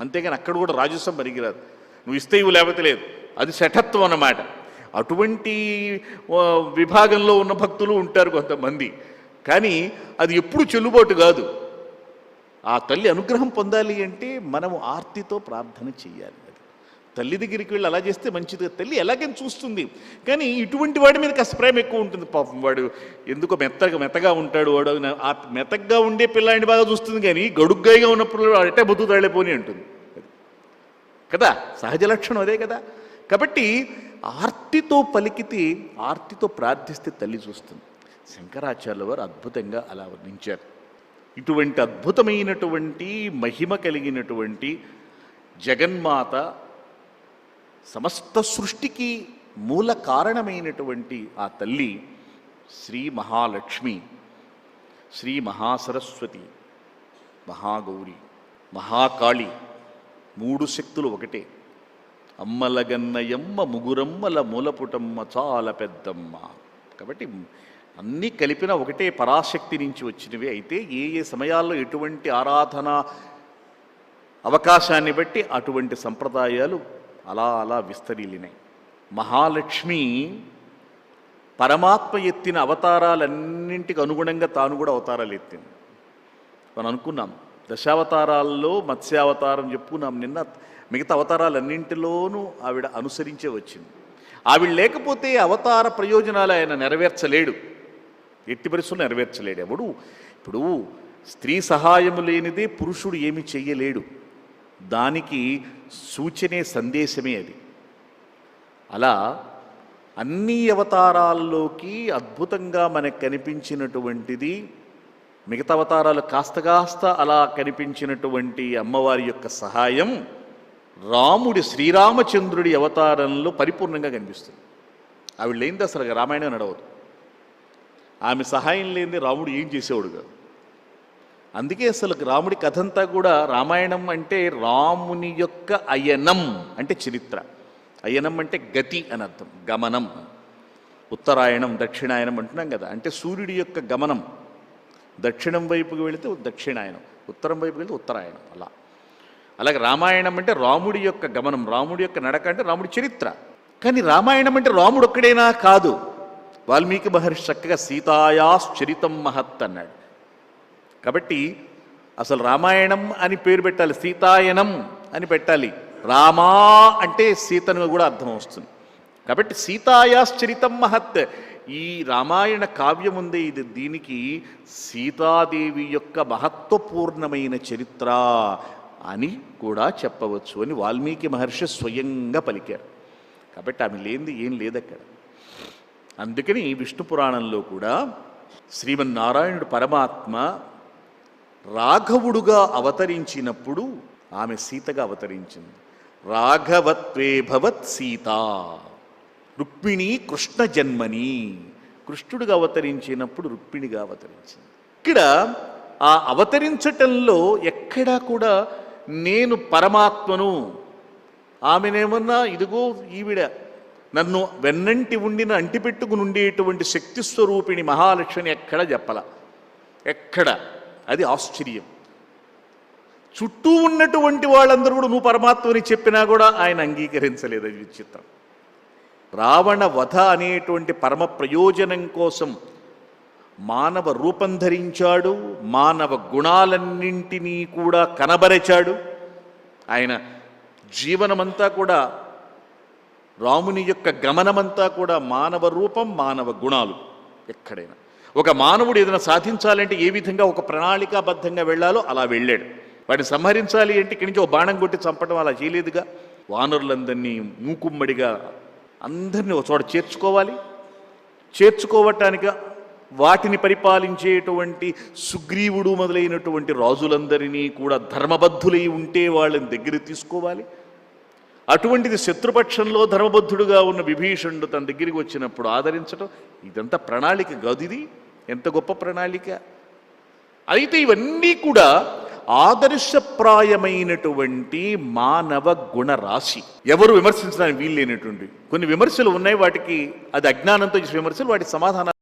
అంతేగాని అక్కడ కూడా రాజస్వం పనికిరాదు నువ్వు ఇస్తే ఇవి లేకపోతే లేదు. అది శఠత్వం అన్నమాట. అటువంటి విభాగంలో ఉన్న భక్తులు ఉంటారు కొంతమంది. కానీ అది ఎప్పుడు చెల్లుబాటు కాదు. ఆ తల్లి అనుగ్రహం పొందాలి అంటే మనము ఆర్తితో ప్రార్థన చేయాలి తల్లి దగ్గరికి వెళ్ళి అలా చేస్తే మంచిది తల్లి ఎలాగైనా చూస్తుంది. కానీ ఇటువంటి వాడి మీద కాస్త ప్రేమ ఎక్కువ ఉంటుంది. పాపం వాడు ఎందుకో మెత్తగా మెత్తగా ఉంటాడు వాడు. ఆ మెత్తగా ఉండే పిల్లాడిని బాగా చూస్తుంది కానీ గడుగ్గాయిగా ఉన్నప్పుడు అట్టే బతుకుతాళ్ళే పోని అంటుంది. కదా? సహజ లక్షణం అదే కదా? కాబట్టి ఆర్తితో పలికితే ఆర్తితో ప్రార్థిస్తే తల్లి చూస్తుంది. శంకరాచార్యుల వారు అద్భుతంగా అలా వర్ణించారు. ఇటువంటి అద్భుతమైనటువంటి మహిమ కలిగినటువంటి జగన్మాత సమస్త సృష్టికి మూల కారణమైనటువంటి ఆ తల్లి శ్రీ మహాలక్ష్మి శ్రీ మహాసరస్వతి మహాగౌరి మహాకాళి మూడు శక్తులు ఒకటే. అమ్మలగన్నయమ్మ ముగురమ్మల మూలపుటమ్మ చాల పెద్దమ్మ. కాబట్టి అన్నీ కలిపిన ఒకటే పరాశక్తి నుంచి వచ్చినవి. అయితే ఏ ఏ సమయాల్లో ఎటువంటి ఆరాధన అవకాశాన్ని బట్టి అటువంటి సంప్రదాయాలు అలా అలా విస్తరిలినాయి మహాలక్ష్మి పరమాత్మ ఎత్తిన అవతారాలన్నింటికి అనుగుణంగా తాను కూడా అవతారాలు ఎత్తింది. మనం అనుకున్నాం దశావతారాల్లో మత్స్యావతారం చెప్పుకున్నాం నిన్న మిగతా అవతారాలన్నింటిలోనూ ఆవిడ అనుసరించే వచ్చింది. ఆవిడ లేకపోతే అవతార ప్రయోజనాలు ఆయన నెరవేర్చలేడు. ఎట్టి పరిస్థితులు నెరవేర్చలేడు ఎవడు? ఇప్పుడు స్త్రీ సహాయము లేనిదే పురుషుడు ఏమి చెయ్యలేడు. దానికి సూచనే సందేశమే అది. అలా అన్ని అవతారాల్లోకి అద్భుతంగా మనకు కనిపించినటువంటిది మిగతా అవతారాలు కాస్త కాస్త అలా కనిపించినటువంటి అమ్మవారి యొక్క సహాయం రాముడి శ్రీరామచంద్రుడి అవతారంలో పరిపూర్ణంగా కనిపిస్తుంది. ఆవిడ లేనిది అసలు రామాయణం నడవదు. ఆమె సహాయం లేనిది రాముడు ఏం చేసేవాడు కాదు. అందుకే అసలు రాముడి కథంతా కూడా రామాయణం అంటే రాముని యొక్క అయనం అంటే చరిత్ర. అయనం అంటే గతి అని అర్థం గమనం. ఉత్తరాయణం దక్షిణాయనం అంటున్నాం కదా అంటే సూర్యుడి యొక్క గమనం. దక్షిణం వైపుకి వెళితే దక్షిణాయనం ఉత్తరం వైపుకి వెళితే ఉత్తరాయణం అలా. అలాగే రామాయణం అంటే రాముడి యొక్క గమనం రాముడి యొక్క నడక అంటే రాముడి చరిత్ర. కానీ రామాయణం అంటే రాముడు ఒక్కడైనా? కాదు. వాల్మీకి మహర్షి చక్కగా సీతాయాశ్చరితం మహత్ అన్నాడు. కాబట్టి అసలు రామాయణం అని పేరు పెట్టాలి సీతాయనం అని పెట్టాలి. రామా అంటే సీతను కూడా అర్థం వస్తుంది. కాబట్టి సీతాయాశ్చరితం మహత్. ఈ రామాయణ కావ్యం ఉంది ఇది దీనికి సీతాదేవి యొక్క మహత్వపూర్ణమైన చరిత్ర అని కూడా చెప్పవచ్చు అని వాల్మీకి మహర్షి స్వయంగా పలికారు. కాబట్టి ఆమె లేనిది ఏం లేదక్కడ. అందుకని విష్ణు పురాణంలో కూడా శ్రీమన్నారాయణుడు పరమాత్మ రాఘవుడుగా అవతరించినప్పుడు ఆమె సీతగా అవతరించింది. రాఘవత్వే భవత్ సీత. రుక్మిణి కృష్ణ జన్మని. కృష్ణుడిగా అవతరించినప్పుడు రుక్మిణిగా అవతరించింది. ఇక్కడ ఆ అవతరించటంలో ఎక్కడా కూడా నేను పరమాత్మను. ఆమెనేమన్నా ఇదిగో ఈవిడ నన్ను వెన్నంటి ఉండిన అంటిపెట్టుకుని ఉండేటువంటి శక్తి స్వరూపిణి మహాలక్ష్మిని ఎక్కడ చెప్పల. ఎక్కడ. అది ఆశ్చర్యం. చుట్టూ ఉన్నటువంటి వాళ్ళందరూ కూడా నువ్వు పరమాత్మని చెప్పినా కూడా ఆయన అంగీకరించలేదు అది విచిత్రం. రావణ వధ అనేటువంటి పరమ ప్రయోజనం కోసం మానవ రూపం ధరించాడు మానవ గుణాలన్నింటినీ కూడా కనబరచాడు. ఆయన జీవనమంతా కూడా రాముని యొక్క గమనమంతా కూడా మానవ రూపం మానవ గుణాలు ఎక్కడైనా. ఒక మానవుడు ఏదైనా సాధించాలంటే ఏ విధంగా ఒక ప్రణాళికాబద్ధంగా వెళ్ళాలో అలా వెళ్ళాడు. వాడిని సంహరించాలి అంటే ఇక్కడి నుంచి ఒక బాణం కొట్టి చంపడం అలా చేయలేదుగా. వానరులందరినీ మూకుమ్మడిగా అందరినీ ఒక చోట చేర్చుకోవాలి. చేర్చుకోవటానికి వాటిని పరిపాలించేటువంటి సుగ్రీవుడు మొదలైనటువంటి రాజులందరినీ కూడా ధర్మబద్ధులై ఉంటే వాళ్ళని దగ్గర తీసుకోవాలి. అటువంటిది శత్రుపక్షంలో ధర్మబద్ధుడుగా ఉన్న విభీషణుడు తన దగ్గరికి వచ్చినప్పుడు ఆదరించడం ఇదంతా ప్రణాళిక కాదు ఇది. ఎంత గొప్ప ప్రణాళిక. అయితే ఇవన్నీ కూడా ఆదర్శప్రాయమైనటువంటి మానవ గుణరాశి. ఎవరు విమర్శించడానికి వీలు లేనటువంటి. కొన్ని విమర్శలు ఉన్నాయి వాటికి అది అజ్ఞానంతో చేసే విమర్శలు వాటి సమాధానం